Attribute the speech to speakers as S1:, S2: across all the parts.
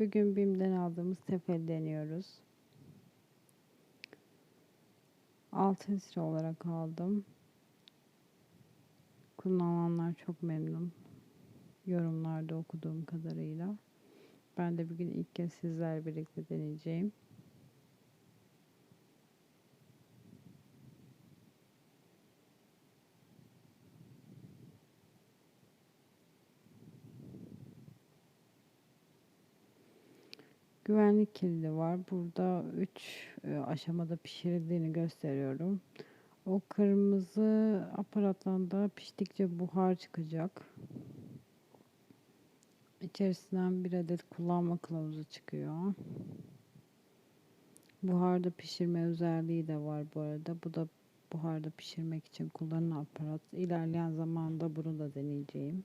S1: Bugün BİM'den aldığımız tefel deniyoruz. Altın sıra olarak aldım. Kullananlar çok memnun. Yorumlarda okuduğum kadarıyla. Ben de bugün ilk kez sizler birlikte deneyeceğim. Güvenlik kilidi var. Burada 3 e, aşamada pişirildiğini gösteriyorum. O kırmızı aparattan da piştikçe buhar çıkacak. İçerisinden bir adet kullanma kılavuzu çıkıyor. Buharda pişirme özelliği de var bu arada. Bu da buharda pişirmek için kullanılan aparat. İlerleyen zamanda bunu da deneyeceğim.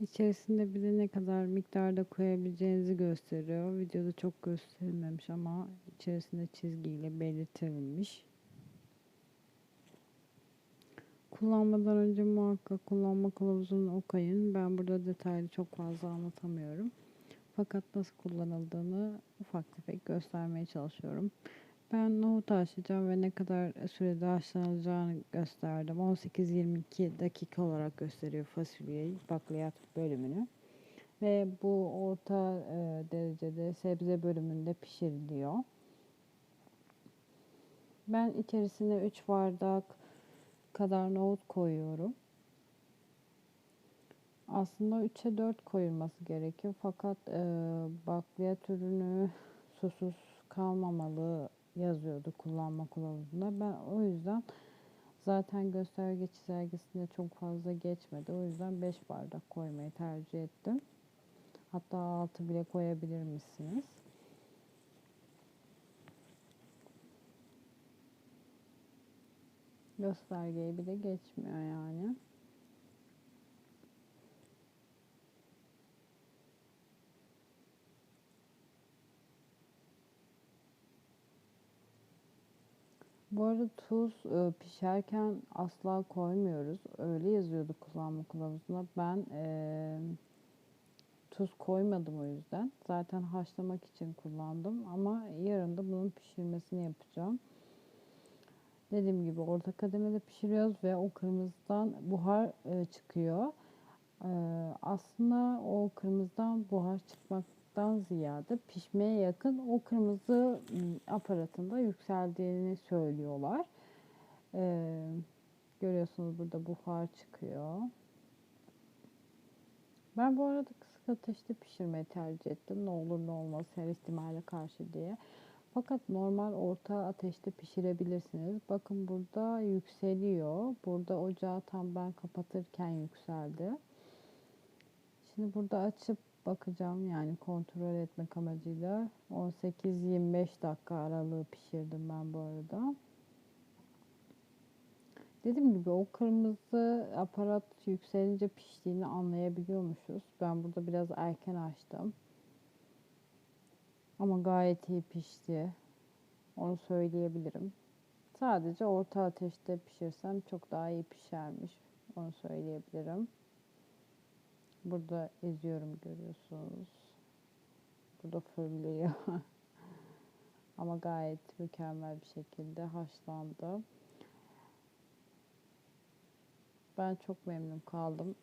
S1: İçerisinde bir de ne kadar miktarda koyabileceğinizi gösteriyor. Videoda çok gösterilmemiş ama içerisinde çizgiyle belirtilmiş. Kullanmadan önce muhakkak kullanma kılavuzunu okuyun. Ben burada detaylı çok fazla anlatamıyorum. Fakat nasıl kullanıldığını ufak tefek göstermeye çalışıyorum. Ben nohut haşlayacağım ve ne kadar sürede haşlanacağını gösterdim. 18-22 dakika olarak gösteriyor fasulyeyi, bakliyat bölümünü. Ve bu orta e, derecede sebze bölümünde pişiriliyor. Ben içerisine 3 bardak kadar nohut koyuyorum. Aslında 3'e 4 koyulması gerekiyor. Fakat e, bakliyat ürünü susuz kalmamalı yazıyordu kullanma kılavuzunda. Ben o yüzden zaten gösterge çizelgesinde çok fazla geçmedi. O yüzden 5 bardak koymayı tercih ettim. Hatta 6 bile koyabilir misiniz? Göstergeyi bile geçmiyor yani. Bu arada tuz e, pişerken asla koymuyoruz. Öyle yazıyordu kullanma kılavuzunda. Ben e, tuz koymadım o yüzden. Zaten haşlamak için kullandım. Ama yarın da bunun pişirmesini yapacağım. Dediğim gibi orta kademede pişiriyoruz ve o kırmızıdan buhar e, çıkıyor. E, aslında o kırmızıdan buhar çıkmak yapmaktan ziyade pişmeye yakın o kırmızı aparatında yükseldiğini söylüyorlar. Ee, görüyorsunuz burada buhar çıkıyor. Ben bu arada kısık ateşte pişirmeyi tercih ettim. Ne olur ne olmaz her ihtimale karşı diye. Fakat normal orta ateşte pişirebilirsiniz. Bakın burada yükseliyor. Burada ocağı tam ben kapatırken yükseldi. Şimdi burada açıp bakacağım yani kontrol etmek amacıyla 18-25 dakika aralığı pişirdim ben bu arada. Dediğim gibi o kırmızı aparat yükselince piştiğini anlayabiliyormuşuz. Ben burada biraz erken açtım. Ama gayet iyi pişti. Onu söyleyebilirim. Sadece orta ateşte pişirsem çok daha iyi pişermiş. Onu söyleyebilirim. Burada eziyorum görüyorsunuz. Burada fırlıyor. Ama gayet mükemmel bir şekilde haşlandı. Ben çok memnun kaldım.